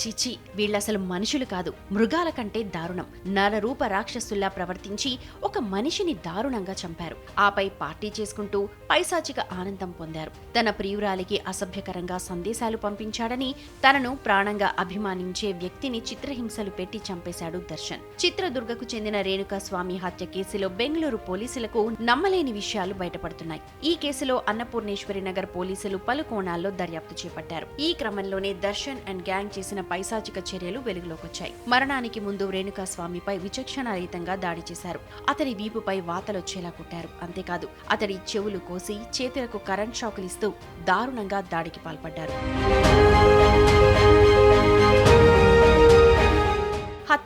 చిచి వీళ్ళసలు మనుషులు కాదు మృగాల కంటే దారుణం. నరరూప రాక్షసుల్లా ప్రవర్తించి ఒక మనిషిని దారుణంగా చంపారు. ఆపై పార్టీ చేసుకుంటూ పైశాచిక ఆనందం పొందారు. తన ప్రియురాలికి అసభ్యకరంగా సందేశాలు పంపించాడని తనను ప్రాణంగా అభిమానించే వ్యక్తిని చిత్రహింసలు పెట్టి చంపేశాడు దర్శన్. చిత్రదుర్గకు చెందిన రేణుకా స్వామి హత్య కేసులో బెంగళూరు పోలీసులకు నమ్మలేని విషయాలు బయటపడుతున్నాయి. ఈ కేసులో అన్నపూర్ణేశ్వరి నగర్ పోలీసులు పలు కోణాల్లో దర్యాప్తు చేపట్టారు. ఈ క్రమంలోనే దర్శన్ అండ్ గ్యాంగ్ చేసిన పైశాచిక చర్యలు వెలుగులోకొచ్చాయి. మరణానికి ముందు రేణుకాస్వామిపై విచక్షణారహితంగా దాడి చేశారు. అతడి వీపుపై వాతలొచ్చేలా కుట్టారు. అంతేకాదు అతడి చెవులు కోసి చేతులకు కరెంట్ షాకులిస్తూ దారుణంగా దాడికి పాల్పడ్డారు.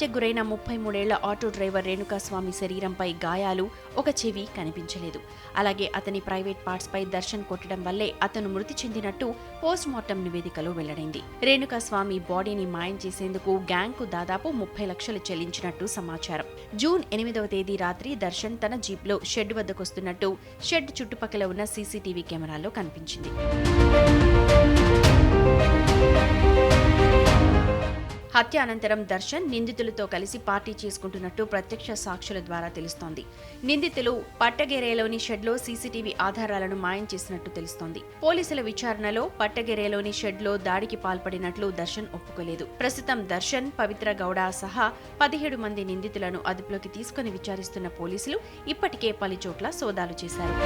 హత్యకు గురైన ముప్పై మూడేళ్ళ ఆటో డ్రైవర్ రేణుకాస్వామి శరీరంపై గాయాలు ఒక చెవి కనిపించలేదు. అలాగే అతని ప్రైవేట్ పార్ట్స్ పై దర్శన్ కొట్టడం వల్లే అతను మృతి చెందినట్టు పోస్ట్ మార్టం నివేదికలో వెల్లడైంది. రేణుకాస్వామి బాడీని మాయం చేసేందుకు గ్యాంగ్కు దాదాపు ముప్పై లక్షలు చెల్లించినట్టు సమాచారం. జూన్ ఎనిమిదవ తేదీ రాత్రి దర్శన్ తన జీప్లో షెడ్ వద్దకొస్తున్నట్టు షెడ్ చుట్టుపక్కల ఉన్న సీసీటీవీ కెమెరాల్లో కనిపించింది. హత్య అనంతరం దర్శన్ నిందితులతో కలిసి పార్టీ చేసుకుంటున్నట్టు ప్రత్యక్ష సాక్షుల ద్వారా తెలుస్తోంది. నిందితులు పట్టగెరేలోని షెడ్లో సీసీటీవీ ఆధారాలను మాయం చేసినట్టు తెలుస్తోంది. పోలీసుల విచారణలో పట్టగెరేలోని షెడ్లో దాడికి పాల్పడినట్లు దర్శన్ ఒప్పుకోలేదు. ప్రస్తుతం దర్శన్ పవిత్ర గౌడ సహా పదిహేడు మంది నిందితులను అదుపులోకి తీసుకుని విచారిస్తున్న పోలీసులు ఇప్పటికే పలుచోట్ల సోదాలు చేశారు.